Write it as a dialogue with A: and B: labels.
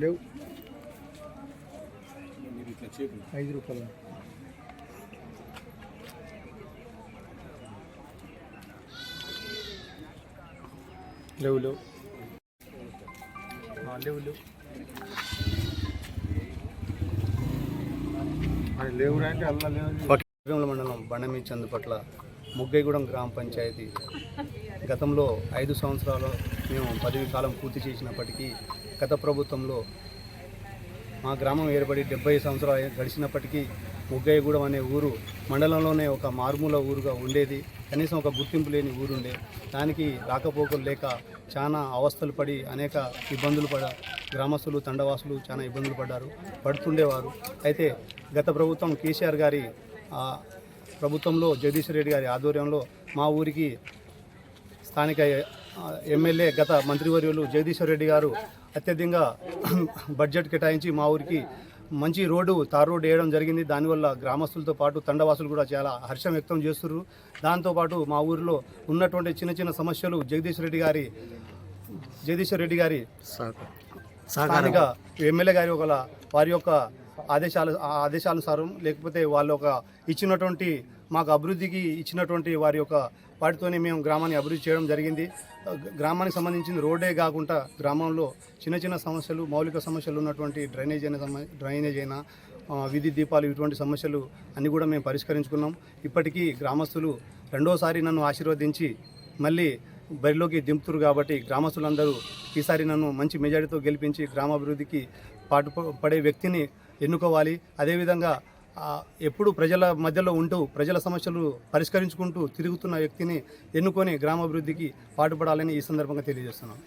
A: లేవు. ఐదు రూపాయలు. లేవు లేవు. ఆ, లేవు లేవు. అంటే అల్లా లేవు
B: తిరుమల మండలం బండమి చందుపట్ల ముగ్గైగూడెం గ్రామ పంచాయతీ. గతంలో ఐదు సంవత్సరాలు మేము పదవి కాలం పూర్తి చేసినప్పటికీ గత ప్రభుత్వంలో మా గ్రామం ఏర్పడి డెబ్బై సంవత్సరాలు గడిచినప్పటికీ ముగ్గయ్యగూడెం అనే ఊరు మండలంలోనే ఒక మారుమూల ఊరుగా ఉండేది. కనీసం ఒక గుర్తింపు లేని ఊరుండే. దానికి రాకపోకలు లేక చాలా అవస్థలు పడి అనేక ఇబ్బందులు పడ గ్రామస్తులు తండవాసులు చాలా ఇబ్బందులు పడ్డారు పడుతుండేవారు. అయితే గత ప్రభుత్వం కేసీఆర్ గారి ప్రభుత్వంలో జగదీశ్వర్ రెడ్డి గారి ఆధ్వర్యంలో మా ఊరికి స్థానిక ఎమ్మెల్యే గత మంత్రివర్యులు జగదీశ్వర్ రెడ్డి గారు అత్యధికంగా బడ్జెట్ కేటాయించి మా ఊరికి మంచి రోడ్డు తార్ రోడ్డు వేయడం జరిగింది. దానివల్ల గ్రామస్తులతో పాటు తండవాసులు కూడా చాలా హర్షం వ్యక్తం చేస్తున్నారు దాంతోపాటు మా ఊరిలో ఉన్నటువంటి చిన్న చిన్న సమస్యలు జగదీశ్వర్ రెడ్డి గారి జగదీశ్వర్ రెడ్డి గారి స్థానిక ఎమ్మెల్యే గారి ఒక వారి యొక్క ఆదేశాలు ఆదేశానుసారం లేకపోతే వాళ్ళు ఒక ఇచ్చినటువంటి మాకు అభివృద్ధికి ఇచ్చినటువంటి వారి యొక్క వాటితోనే మేము గ్రామాన్ని అభివృద్ధి చేయడం జరిగింది. గ్రామానికి సంబంధించిన రోడ్డే కాకుండా గ్రామంలో చిన్న చిన్న సమస్యలు మౌలిక సమస్యలు ఉన్నటువంటి డ్రైనేజ్ అయిన సమ డ్రైనేజ్ అయినా విధి దీపాలు ఇటువంటి సమస్యలు అన్నీ కూడా మేము పరిష్కరించుకున్నాం. ఇప్పటికీ గ్రామస్తులు రెండోసారి నన్ను ఆశీర్వదించి మళ్ళీ బరిలోకి దింపుతురు కాబట్టి గ్రామస్తులందరూ ఈసారి నన్ను మంచి మెజారిటీతో గెలిపించి గ్రామాభివృద్ధికి పాటు పడే వ్యక్తిని ఎన్నుకోవాలి. అదేవిధంగా ఎప్పుడు ప్రజల మధ్యలో ఉంటూ ప్రజల సమస్యలు పరిష్కరించుకుంటూ తిరుగుతున్న వ్యక్తిని ఎన్నుకొని గ్రామాభివృద్ధికి పాటుపడాలని ఈ సందర్భంగా తెలియజేస్తున్నాను